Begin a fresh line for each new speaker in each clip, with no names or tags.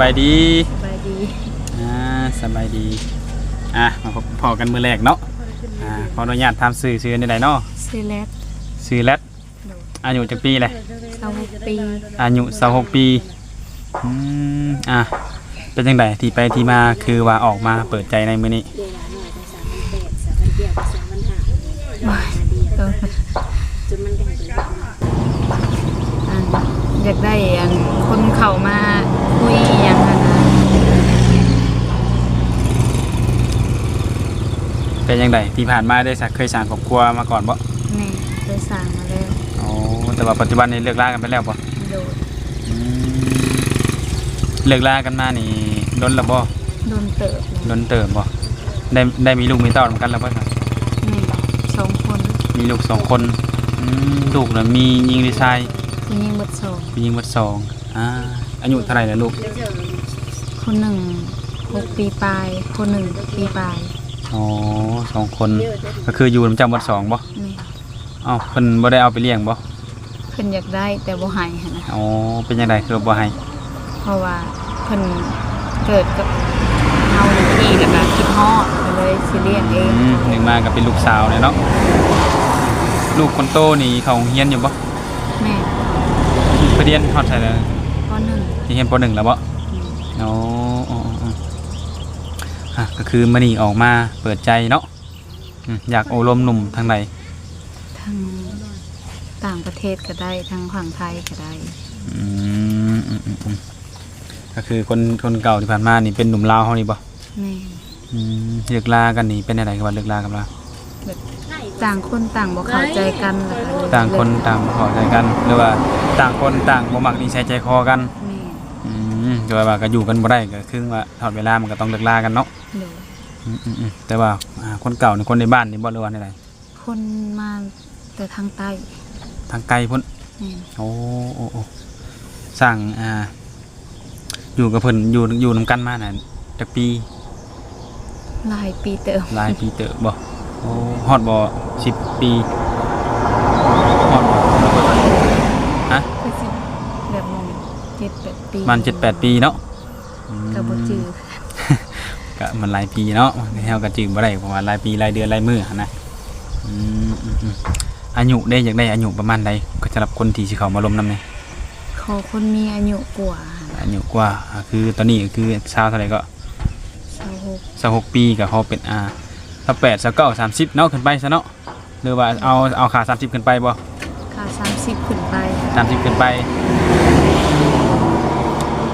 บายดี
สบายดี
อ่าสบายดีอะมาพบพอกันมือแรกเนาะอ่าขออนุญาตทำสื่อชื่อในใดเนาะ
ซีเลส
ชื่อแรดอายุจักปีเลย
เศร้าหกปี
อายุ26ปีอืมอะเป็นจังไดที่ไปที่มาคือว่าออกมาเปิดใจในมื้อนี้
ว้ายเอออันอยากได้อันคนเข้ามาคุยอหย่างนั้นนะ
เป็นจังไดที่ผ่านมาได้สักเคยสร้างครอบครัวมาก่อนบ่
แม่เคยสั่งมาแล้ว
อ๋อแต่ว่าปัจจุบันนี้เลิกลากันไปแล้วบ่
โดด
อืมเลิกลากันมานี่ดนแล้วบ่
โดนเติบ
ดนเติมบ่ได้ได้มีลูกมีเต้าเหมือนกันแล้วบ่ครับ
แม่สองคน
มีลูกสองคนอืมลูกน่ะมียิงหรือชาย
ที่ยิงหมดสอง
มียิงหมดสองอ่าอายุเท่าไหร่แล้วลูก
คนหนึ่งหกปีปลาย คนหนึ่งปีปลาย
อ๋อสองคนก็คืออยู่นำจำหมดสองบ่
แม่
เอ้าเพิ่นบ่ได้เอาไปเลี้ยงบ่
เพิ่นอยากได้แต่บ่ให้หั้นนะ
อ๋อเป็นจังไดคือบ่ให้
เพราะว่าเพิ่นเกิดกับเฮาในที่แล้วก็คิดฮอดก็เลยสิเลี้ยงเอง
อืมหนึ่งมาก็เป็นลูกสาวเลยเนาะลูกคนโตนี่เขาเรียนอยู่บ่
แม่
ไปเรียนฮอดไสแล้ว
ก็หนึ่ง
ที่เรียนปหนึ่งแล้วบ่อ๋ออ๋ออ๋ ออะก็คือมันนี่ออกมาเปิดใจเนาะอืมอยากโอลมหนุ่มทางใด
ทางต่างประเทศก็ได้ทางฝั่งไทยก็ได้
อืมอืมอืมอืมก็คือคนคนเก่าที่ผ่านมานี่เป็นหนุ่มลาวเขานี่บ่
แม่
อืมเลิกลากันนี่เป็นอะไรกันว่าเลิกลากันว่า
แบบต่างคนต่างบ่เข้าใจกันแล้วก็เลย
ต่างคนต่างบ่เข้าใจกันหรือว่าต่างคนต่างบ่มักนิสัยใจคอกัน
แม่
อืมแต่ว่าก็อยู่กันบ่ได้ก็คือว่าทอดเวลามันก็ต้องเลิกลากันเนาะ
เดี๋ยว
อืมอืมอืมแต่ว่าอ่าคนเก่านี่คนในบ้านนี่บ่หรือว่าในใด
คนมาแต่ทางใต้
ทางไกลพุ่น
แม่
โอ้โอ้โอ้สร้างอ่า อยู่กับเพิ่นอยู่อยู่นํกันมาน่ะจักปี
หลายปีเติม
หลายปีเติบบ่โอ้ฮอดบ่10 ปีฮอดบ่ฮะ
คือสิแบบมอง เจ็ดแปดปี
มัน7-8ปีเนาะอืม
ก็บ่จือ
ก็มันหลายปีเนาะเฮาก็จื้อบ่ได้เพราะว่าหลายปีหลายเดือนหลายมื้อหั้นนะอืมอืมอืมอายุได้อยากได้อายุประมาณใดก็สำหรับคนที่สิเข้ามาลมนำนี่
ขอคนมีอายุกว่า
อายุกว่าอ่าคือตอนนี้ก็คือชาวเท่าไหร่ก็
26
สักหกปีกับเขาเป็นอ่าสักแปดสักเก้าสามสิบเนาะขึ้นไปซะเนาะหรือว่าเอาเอาขาสามสิบขึ้นไปบ่
ค่า30ขึ้นไป
สามสิบขึ้นไป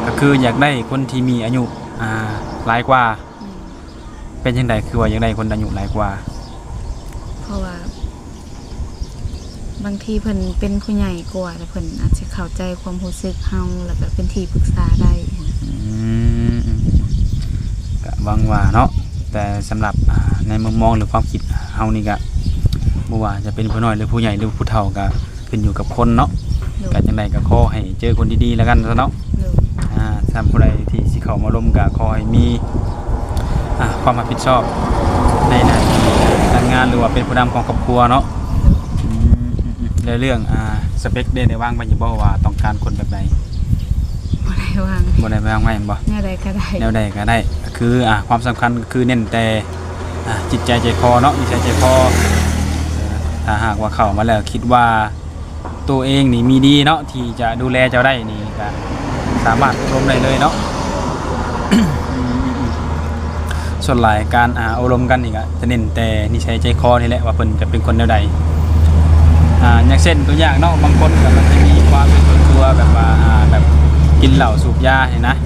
ก็คืออยากได้คนที่มีอายุอ่าหลายกว่า
อืม
เป็นยังไงคือว่าอยากได้คนอายุหลายกว่า
เพราะว่า บางทีเพิ่นเป็นผู้ใหญ่กว่าแล้วเพิ่นอาจจะเข้าใจความรู้สึกเฮาแล้วก็เป็นที่ปรึกษาได้
อืมอืมอืมก็หวังว่าเนาะแต่สำหรับอ่าในมุมมองหรือความคิดเฮานี่ก็บ่ว่าจะเป็นผู้น้อยหรือผู้ใหญ่หรือผู้เฒ่าก็ขึ้นอยู่กับคนเนาะ
โด
ก็
ย
จังไดก็ขอให้เจอคนดีๆแล้วกันซะเนาะ
โดย
อ่า ท่านผู้ใดที่สิเข้ามาร่วมกับขอให้มีอ่าความรับผิดชอบในหน้าที่การงานหรือว่าเป็นผู้นำของครอบครัวเนาะอืมอืมอืมในเรื่องอ่าสเปคเดนในว่างไปอยู่บ่ว่าต้องการคนแบบใด
บ่ได้วาง
บ่ได้วางไว้บ่
แนวใดก็ได้
แนวใดก็ได้ก็คืออ่าความสำคัญก็คือเน้นแต่อ่าจิตใจใจคอเนาะนิสัยใจคอเอ่อถ้าหากว่าเข้ามาแล้วคิดว่าตัวเองนี่มีดีเนาะที่จะดูแลเจ้าได้นี่ก็ สามารถอบรมได้เลยเนาะส่วนหลายการอ่าอบรมกันนี่ก็จะเน้นแต่นิสัยใจคอนี่แหละว่าเพิ่นจะเป็นคนแนวใดอ่าอย่างเช่นตัวอย่างเนาะบางคนก็มันจะมีความเป็นส่วนตัวแบบว่าอ่าแบบกินเหล้าสูบยาเนี่ยนะ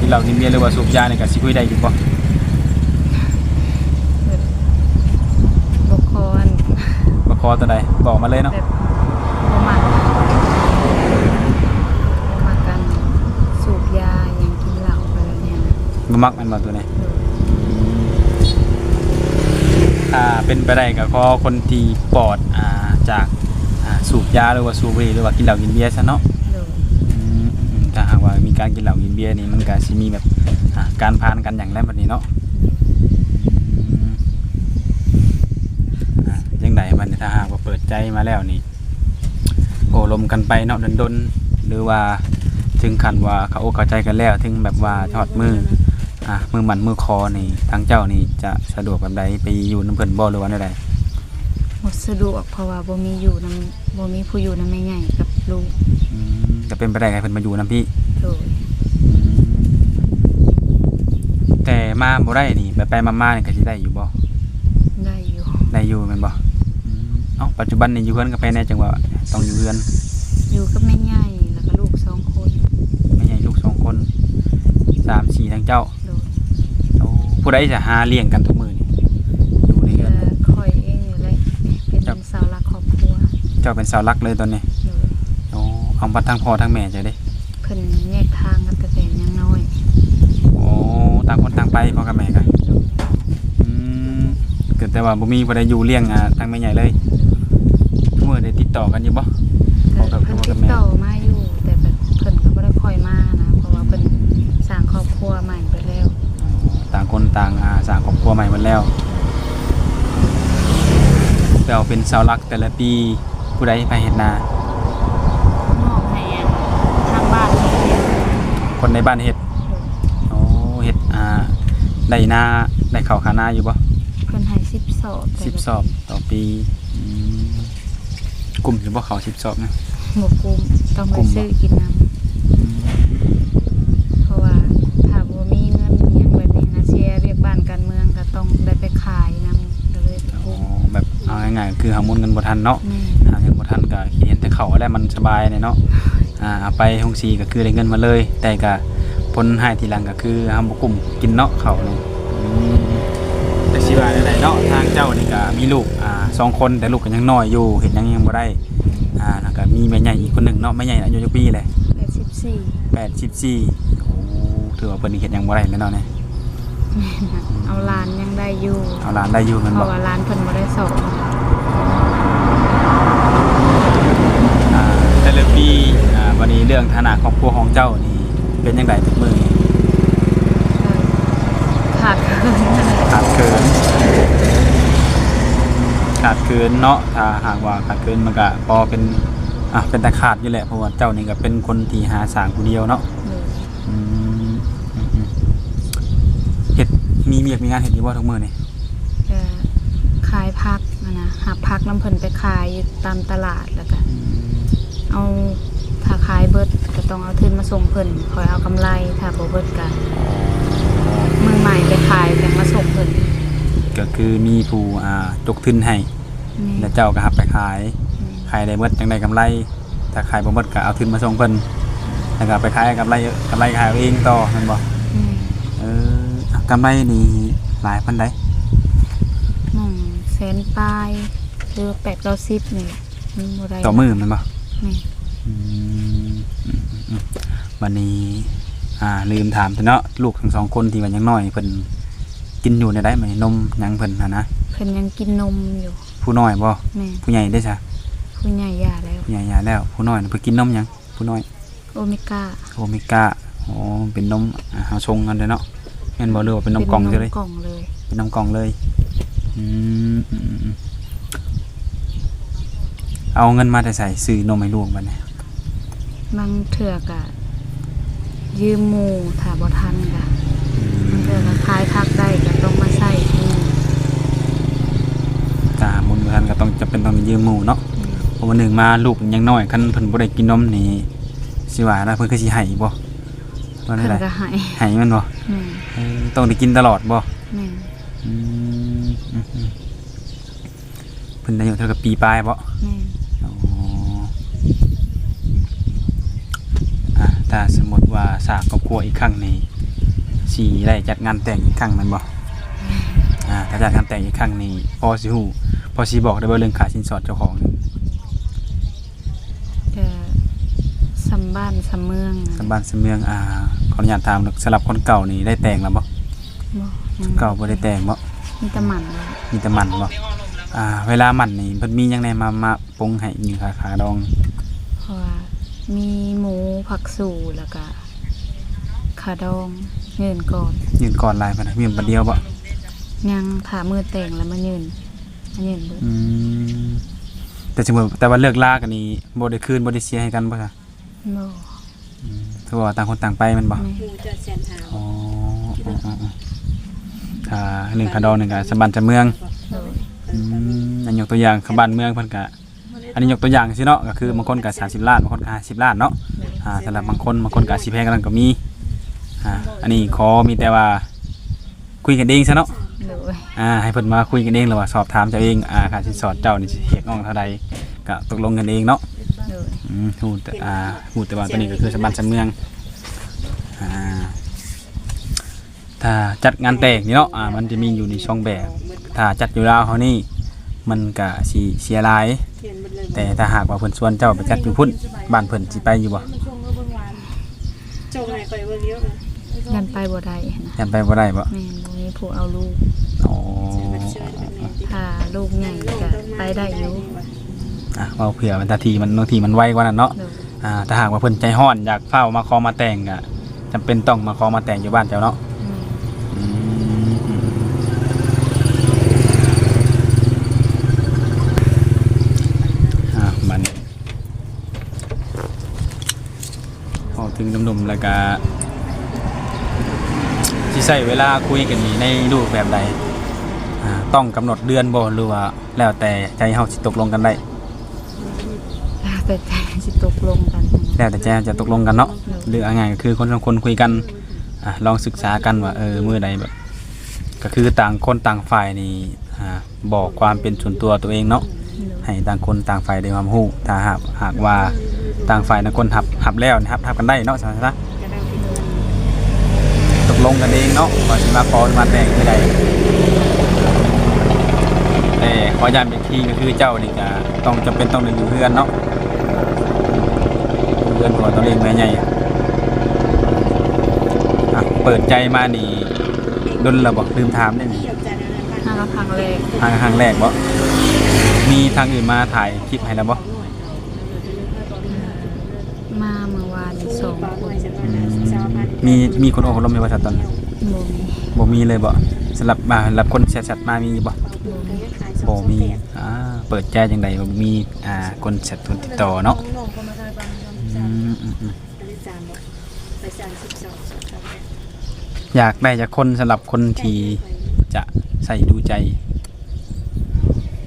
กินเหล้ากินเบียร์หรือว่าสูบยาเนี่ยก็สิคุยได้อยู่บ่
บกคอน
บ่คอตัวใดบอกมาเลยเนาะ
แบบบ่มักบ่มักกันสูบยาอย่างกินเหล้าไปแล้วเนี่ยนะ
บ่มักแมันบ่ตัวนี้ถ้าเป็นไปได้ก็ขอคนที่ปลอดอ่าจากอ่าสูบยาหรือว่าสูบบุหรี่หรือว่ากินเหล้ากินเบียร์ซะเนาะ
โดย
อืมอืมถ้าหากว่ามีการกินเหล้ากินเบียร์นี่มันก็สิมีแบบอ่าการพานกันอย่างแรกแบบนี้เนาะอืมอ่าจังไดมันถ้าหากว่าเปิดใจมาแล้วนี่โอ้ลมกันไปเนาะดนๆหรือว่าถึงขั้นว่าเขาอกเข้าใจกันแล้ว ถึงแบบว่าทอดมือ อะมือหมันมือคอนี่ทางเจ้านี่จะสะดวกแบบใดไปอยู่น้ำเพิ่นบ่หรือว่าใด
หมดสะดวกเพราะว่าบ่มีอยู่นํบ่มีผู้อยู่นํแม่ใหญ่กับลูก
ๆอืมจะเป็นไปได้ไงเพิ่นมาอยู่นํพี่
โดย
แต่มาบ่ได้นี่ไปไปๆมาๆนี่ก็สิได้อยู่บ่
ได้อยู่
ได้อยู่แม่นบ่อืมเอ้าปัจจุบันนี่อยู่เฮือนกับแฟนแน่จังว่าต้องอยู่เฮือน
อยู่กับแม่ใหญ่แล้วก็ลูกสองคน
แม่ใหญ่ลูกสองคนสามสี่ทั้งเจ้า
โดย
โอ้ ผู้ใดจะหาเลี้ยงกันทุกมื้อนี่อยู่ในเฮื
เอ่
อน
อคอยเองอยู่เลยเป็นเสาหลักครอบครัว
เจ้าเป็นสาวรักเลยตอนนี้
โดย
โอ้เอาบัดทั้งพ่อทั้งแม่จะได้
เพิ่นแยกทางกันแต่แต่ยังน้อย
โอ้ต่างคนต่างไปพ่อกับแม่กัน
โดย
อืมเกิดแต่ว่าบ่มีบ่ได้อยู่เลี้ยงอ่าทางแม่ใหญ่เลยทุกมื้อได้ติดต่อกันอยู่บ่
ก็เพิ่นติดต่อมาอยู่แต่แบบเพิ่นก็บ่ได้ค่อยมานะเพราะว่าเพิ่นสร้างครอบครัวใหม่ไปแล้ว
ต่าง คนต่างอ่าสร้างครอบครัวใหม่หมดแล้ว แต่เอาเป็นสาวรักแต่ละปีผู้ใดไปเฮ็ดนา
มอบให้อันทางบ้านเฮ็ด
คนในบ้านเฮ็ดโอ้เฮ็ดอ่าได้นาได้ข้าวขานาอยู่บ่
เพิ่นให้10สอบแต่
10สอบต่อปีอืมกลุ่มอยู่บ่เขา10สอบนะ
บ่กุมต้องไป
กุมบ่
ซื้อกินนํเพราะว่าถ้าบ่มีเงินอิหยังแบบนี้นะเชียร์เรียกบ้านการเมืองก็ต้องได้ไปขายนํก็เลยไป
อ๋อ
กุม
แบบเอาง่ายๆ คือหาหมุนเงินบ่ทันเนาะ
แม่
หาเงินบ่ทันก็เห็นแต่เขาแล้วมันสบายเนี่ยเนาะอ่าเอาไปห้องซีก็คือได้เงินมาเลย แต่ก็ผลให้ทีหลังก็คือเฮาบ่กลุ่มกินเนาะเขานี่อืมแต่สิว่าได้เนาะทางเจ้านี่ก็มีลูกอ่าสองคนแต่ลูกก็ยังน้อยอยู่เฮ็ดหยังยังบ่ได้อ่าแล้วก็มีแม่ใหญ่อีกคนหนึงเนาะแม่ใหญ่อายุจักปีเลย
84
84โอ้ถือว่าเพิ่นนี่เฮ็ดหยังบ่ได้แล้วเนาะเนี่ย
แม่นะเอาหลานยังได้อยู่
เอาหลานได้อยู่แมัน
เพ
บ่
ราะว่าหลานเพิ่นบ่ได้สอบ
อ่าแต่ละปีอ่าวันนี้เรื่องฐานะครอบครัวของเจ้านี่เป็นจังไดทุกมื้อนี่
ขาดเคิน
ขาดเคินขาดเคินเนาะถ้าหากว่าขาดเคินมันก็พอเป็นอะเป็นตาขาดอยู่แหละเพราะว่าเจ้านี่ก็เป็นคนที่หาสร้างผู้เดียวเนาะอืมอืมอืมเฮ็ดมีเวียกมีงานเฮ็ดอยู่บ่ทุกมื้อนี่
จะขายพักอะนะ หาพักน้ำเพิ่นไปขายอยู่ตามตลาดแล้วก็เอาถ้าขายเบิดก็ต้องเอาทุนมาส่งเพิ่นคอยเอากำไรถ้าบ่เบิดก็มือใหม่ไปขายแต่มาส่งเพิ่น
ก็คือมีผู้อ่าตกทุนให้
นี่
แล้วเจ้าก็รับไปขายขายได้เบิดจังได้กำไร ถ้าขายบ่เบิดก็เอาทุนมาส่งเพิ่นแล้วก็ไปขายกำไรกำไรขายเอาเองต่อแม่นบ่
นี่
เอออะกำไรนี่หลายปานใด
หนึ่งแสนปลายหรือแปดเก้าสิบนี่แหละมันบ่ได้
ต่อมือแมันบ่
นี่
อืมอืมอืมวันนี้ อ่าลืมถามเถอะเนาะลูกทั้งสองคนที่มันยังน้อยเพิ่นกินอยู่ในได้ไหมนมหยังเพิ่นนะนะ
เพิ่นยังกินนมอยู่
ผู้น้อยบ่
แม่
ผู้ใหญ่ได้ซะ
ผู้ใหญ่ยาแล้ว
ผู้ใหญ่ยาแล้ว ผู้น้อยน่ะเพิ่นกินนมหยังผู้น้อย
โอเมก้า
โอเมก้าอ๋อเป็นนมอ่าเฮาชงกันเด้อเนาะแม่นบ่หรือว่าเป็นนมกล่อง
เป็น
ใช่
น
เล
ม
ย
กล่องเลย
เป็นนมกล่องเลยอืมอืมอืมอืม เอาเงินมาแต่ใส่ซื้อนมให้ลูกบัดนี้
บางเถื่อกะยืมหมู่ถ้าบ่ทันกะบางเถื่อกะขายพักได้ก็ต้องมาใส่หมู่
กาบุญบ่ทันก็ต้องจะเป็นต้องยืมหมู่เนาะเพราะว่าหนึ่งมาลูกยังน้อยคันเพิ่นบ่ได้กินนมนี่สิว่านะเพิ่นคือสิให้บ่ว่า
เพิ่
ได้
น
ได
ก็ใหาย
ให้มันบ่
แม่
เออต้องได้กินตลอดบ่
แม่
อืมอืมอืม เพิ่นอายุเท่ากับปีปลายบ่
แม่
อ๋ออะถ้าสมมุติว่าสร้างครอบครัวอีกครั้งนี่สิได้จัดงานแต่งอีกครั้งแม่นบ่อ่าถ้าจัดงานแต่งอีกครั้งนี่พอสิฮู้พอสิบอกได้บ่เรื่องค่าสินสอดเจ้าของนี่
ก็สำบ้านสำเมือง
สำบ้านสำเมืองอ่าขออนุญาตถามสำหรับคนเก่านี่ได้แต่งแล้วบ่
บ่ ยัง
เก่าบ่ได้แต่งบ่
มีแต่หมันเลย
มีแต่หมันบ่อ่า เวลาหมันนี่เพิ่นมีหยังไงมามาปรุงให้มีขาขาดอง
เพราะว่ามีหมูผักสู่แล้วก็ขาดองเงินก่อน
ยืนก่อนหลายปานใดมีบัดเดียวบ่
ยังถามือแต่งแล้วมายืนมายืนเบิด
อืมแต่สมมุติแต่ว่าเลิกลากันนี่บ่ได้คืนบ่ได้เสียให้กันบ่ซะ
บ่
อืมคือว่าต่างคนต่างไปแมันบ่
แม่
หมูจะแสนหา
อ๋ออ๋ออ๋ออ๋ อค่ะหนึ่งคาดองหนึ่งก็สมบันจะเมือง
โดย
อืมอันยกตัวอย่างขบ้านเมืองเพิ่นก็อันนี้ยกตัวอย่างสิเนาะก็คือบางคนก็30ล้านบางคนก็50ล้านเนาะอ่าสำหรับบางคนบางคนก็สิแพงกันนั้นก็มีอ่าอันนี้ขอมีแต่ว่าคุยกันเองซะเนาะ
โดย
อ่าให้เพิ่นมาคุยกันเองหรือว่าสอบถามเจ้าเองอ่าค่าสินสอดเจ้านี่สิเฮ็ดน้องเท่าใดก็ตกลงกันเองเนาะ
โดย
อืมฮู้แต่อ่าฮู้แต่ว่าตัวนี้ก็คือสมบัติสำเมือง อ่า ถ้าจัดงานแต่งนี่เนาะอ่ามันจะมีอยู่ในช่องแบบ ถ้าจัดอยู่ลาวเฮานี่มันก็สิเสียหลาย
เทียนหมดเลย
แต่ถ้าหากว่าเพิ่นชวนเจ้าไปจัดอยู่พุ่นบ้านเพิ่นสิไปอยู่บ่
จงให้คอยเบิ่งเยอะเลย
ยันไปบ่ได้นะ
ยันไปบ่ได้บ่
แม่นบ่มีผู้เอาลูก
อ๋อ
เชิญเป็นแม่ที่
ถ้าลูกใหญ่ก็ไปได้อยู่
อะเว้าเผื่อมันนาทีมันบางทีมันไวกว่านั้นเนาะ
โดย
อ่าถ้าหากว่าเพิ่นใจฮ้อนอยากเฝ้ามาขอมาแต่งก็จำเป็นต้องมาขอมาแต่งอยู่บ้านเจ้าเนาะ
แม่น
อืมอืมอะบัดนี้พอถึง หนุ่มๆแล้วก็สิใช้เวลาคุยกันนี่ในรูปแบบใดอ่าต้องกำหนดเดือนบ่หรือว่า แล้วแต่ใจเฮาสิตกลงกันได้
แล้วแต่ใจสิตกลงกันนะ
แล้วแต่ใจจะตกลงกันเนาะหรือเอาง่ายๆก็คือคนสองคนคุยกันอะลองศึกษากันว่าเออมื้อใดแบบ ก็คือต่างคนต่างฝ่ายนี่อ่าบอกความเป็นส่วนตัวตัวเองเนาะ
โดย
ให้ต่างคนต่างฝ่ายได้ความรู้ถ้าหากหากว่า ต่างฝ่ายต่างคนหับหับแล้วนะครับหับกันได้เนาะสาธารณะ
จะได้ผิด
ตกลงกันเองเนาะว่าสิมาขอหรือมาแต่งคือใดแต่ขอย้ำอีกทีก็คือเจ้านี่ก็ต้องจำเป็นต้องได้อยู่เพื่อนเนาะเพื่อนของตัวเองแม่ใหญ่อะเปิดใจมานี่ดนระบอกลืมถามได้นี่
เกี่ยวใจนั้น
ถ้าเราครั้งแรก
ทางทางแรกบ่มีทางอื่นมาถ่ายคลิปให้แล้วบ่
มาเมื่อวานนี่สอง
ปลาห
ค
น่วย
น
จะมาชาวพัน
มีมีคนโอบรมในบริษัทตอนนั้น
บ่มี
บ่มีเลยบ่สำหรับมาสำหรับคนแชทๆมามีบ่
บ่มี
บ่มีอ่าเปิดใจจังไดบ่มีอ่าคนแชทคนติดต่อเนาะอืมอืมอืม
ไปจานบอกไปจานสิบสองสองสาม
อยากได้จากคนสำหรับคนที่จะใส่ดูใจ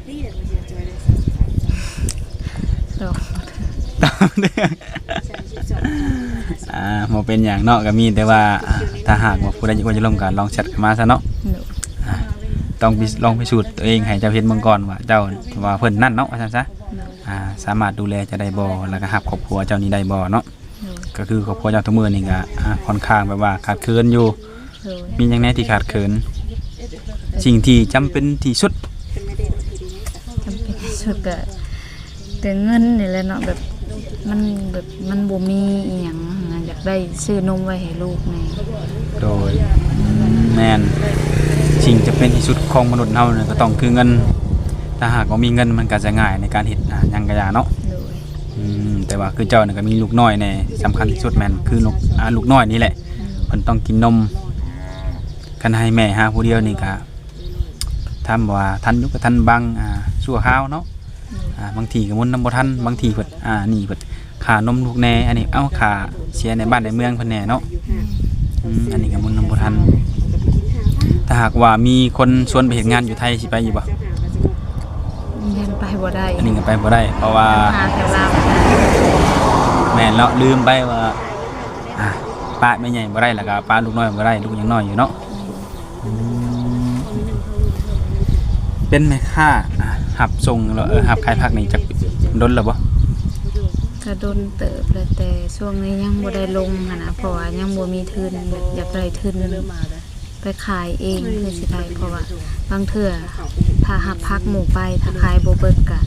นี่เดี๋ยวมันจะจอยเลย
ดอก
จานสิบส อง
อ่าบ่เป็นอย่างเนาะก็มีแต่ว่าอ่าถ้าหากว่าผู้ใดอยากจะร่วมกันลองแชทเข้ามาซะเนาะ
โดย
อ่าต้องพิลองพิสูจน์ตัวเองให้เจ้าเห็นเบิ่งก่อนว่าเจ้าว่าเพิ่นนั่นเนาะว่าซั่นซะ
โดย
อ่าสามารถดูแลเจะได้บ่แล้วก็รับครอบครัวเจ้านี้ได้บ่เนาะ
โดย
ก็คือครอบครัวเจ้าทุกมื้อนี่ก็อ่าค่อนข้างแบบว่าขาดเคินอยู่
โดย
มีหยังแหน่ที่ขาดเคิน สิ่งที่จำเป็นที่สุด
เป็นไม่ได้บางทีดีไหม
จำเป็นที่สุดก็แต่เงินนี่แหละเนาะแบบ มันแบบมันบ่มีอีหยังนะอยากได้ซื้อนมไว้ให้ลูกแน่
โดยแม่นสิ่งจะเป็นที่สุดของมนุษย์เฮาเนี่ยก็ต้องคือเงิน ถ้าหากว่ามีเงินมันก็จะง่ายในการเฮ็ดอ่าหยังก็อยาเนาะ
โดย
อืมแต่ว่าคือเจ้านี่ก็มีลูกน้อยแน่สำคัญที่สุดแม่นคือลูกอ่าลูกน้อยนี่แหละเพิ่นต้องกินนมคันให้แม่หาผู้เดียวนี่ก็ทำว่าทันอยุกทันบังอ่าชั่วคราวเนาะ อ่าบางทีก็มุนน้ำบ่ทันบางทีเพิ่นอ่านี่เพิ่น ค่านมลูกแน่อันนี้เอ้าค่าเสียในบ้านในเมืองเพิ่นแน่เนาะ
อยู่ห่าง
อืมอันนี้ก็มุนน้ำบ่ทันถ้าหากว่ามีคนชวนไปเฮ็ดงานอยู่ไทยสิไปอยู่บ่
เจ้าห่างก็จะบอก
ยังไปบ่ได้
อันนี้ก็ไปบ่ได้ เพราะว่า
หาแถวลาว
แม่นแล้วลืมไปว่าอะป้าแม่ใหญ่บ่ได้แล้วก็ป้าลูกน้อยบ่ได้ลูกยังน้อยอยู่เนาะอืมเป็นแม่ค้าอะหับส่งแล้วเออหับขายผักนี่จักดนแล้วบ่
ก็โดนเติบแล้วแต่ช่วงนี้ยังบ่ได้ลงหันนะเพราะว่ายังบ่มีทุนแบบอยากได้ทุนไปขายเองคือสิได้เพราะว่าบางเทื่อถ้าหับพักหมู่ไปถ้าขายบ่เบิดก็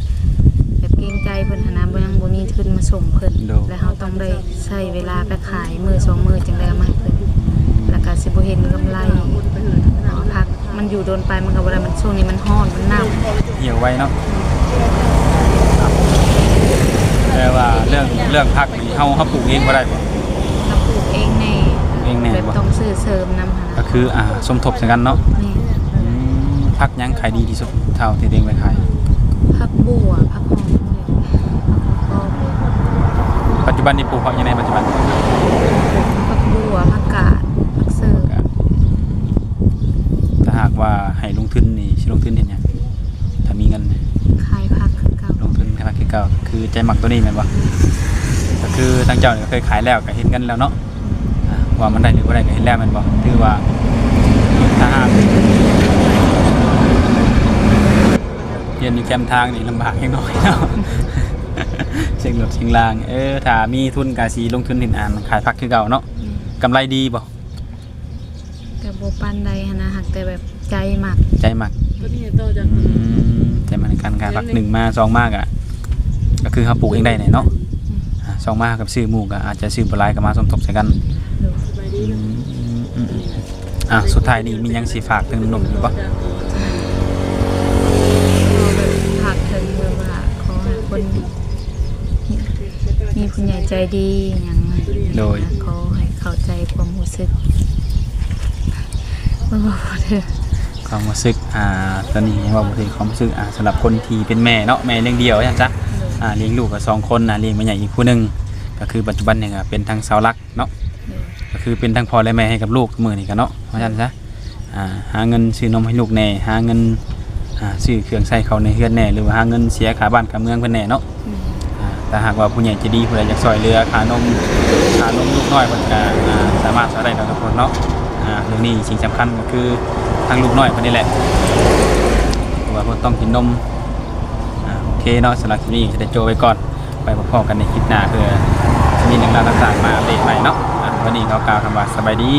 แบบเกรงใจเพิ่นหันนะบ่ยังบ่มีทุนมาส่งเพิ่นแล้วเฮาต้องได้ใช้เวลาไปขายมือสองมือจังได้เอามาให้เพิ่นแล้วก็สิบ่เห็นกำไรเอาพักมันอยู่โดนไปมันก็บ่ได้มันช่วงนี้มันร้อนมันหนาว
เหี่ยวไว้เนาะ แต่ว่าเรื่องเรื่องผักนี่เฮาเฮาปลูกเองบ่ได้บ่
เราปลูกเองแน่
เองแน่
แบบ
บ่
ต้องซื้อเสริมนำหั่น
ก็
นะ
คืออ่าสมทบใส่กันเนาะ
นี่
อืมผักหยังขายดีที่สุดเท่าที่ตัวเองไปขาย
ผักบัวผักหอมเลยผักหอม
ปัจจุบันนี่ปลูกผักยังไงปัจจุบัน
ถั่วผักกาดผักเสือ
ก็ถ้าหากว่าให้ลงทุนนี่สิลงทุนเห็นหยังถ้ามีเงิน
ขายผักคือเก่า
ลงทุนแค่คือเก่าคือใจหมักตัวนี้แม่นบ่ก็คือทางเจ้านี่ก็เคยขายแล้วก็เห็นกันแล้วเนาะอ่าว่ามันได้หรือบ่ได้ก็เห็นแล้วแม่นบ่ถือว่าถ้าหากเรียนอยู่แคมป์ทางนี่ลำบากแค่น้อยเนาะ เชิงรถเชิงราง เออถ้ามีทุนก็สิลงทุนเห็นอ่านขายผักคือเก่าเนาะกำไรดีบ่
แต่โบปันใดหั้นนะหักแต่แบบใจหมัก
ใจหมัก
ตัวนี้โตจาก
อืมใจมันในการขายผักหนึ่งมาสองมากอะก็ คือเขาปลูกเองได้เนี่ยเนาะอ่าสองมากกับซื้อหมูก็อาจจะซื้อปลายกับมาสมทบใส่กัน
ดู
สบายดี
อื
เนาะ
มอืมอืมอะสุดท้ายนี่มียังสีฝากถึงหนุ่มอยู่ปะ
ขอแบบผักถึงเบอร์ว่าขอให้คนมีผู้ใหญ่ใจดีอย่างไรขอให้เข้าใจความรู้สึกบ่บ่เด้อ
ความรู้สึกอ่าตอนนี้ว่าบางทีความรู้สึกอ่าสำหรับคนที่เป็นแม่เนาะแม่เลี้ยงเดี่ยวใช่ไหมจ๊ะ อ่าเลี้ยงลูกกับสองคนนะเลี้ยงแม่ใหญ่อีกผู้หนึ่งก็คือปัจจุบันเนี่ยก็เป็นทั้งเสาหลักเนาะก็คือเป็นทั้งพ่อและแม่ให้กับลูกมือนี่กันเนาะเพราะฉะนั้นซะอ่าหาเงินซื้อนมให้ลูกแน่หาเงินอ่าซื้อเครื่องใช้เขาในเฮือนแน่หรือว่าหาเงินเสียค่าบ้านค่าเมืองเพิ่นแน่เนาะอ่าแต่หากว่าผู้ใหญ่ใจะดีผู้ใดอยากซอยเรือค่านมค่านมลูกน้อยเพิ่นก็อ่าสามารถซอยได้เนาะทุกคนเนาะอ่าเรื่องนี้สิ่งสำคัญก็คือทางลูกน้อยเพิ่นนี่แหละเพราะว่าเพิ่นต้องกินนมอ่าโอ เคเนาะสำหรับคลิปนี้จะได้โจไว้ก่อนไปพบกันในคลิปหน้าเพื่อจะมีเรื่องราวต่างๆมาอัปเดตใหม่เนาะวันนี้ก็กล่าวคำว่าสบายดี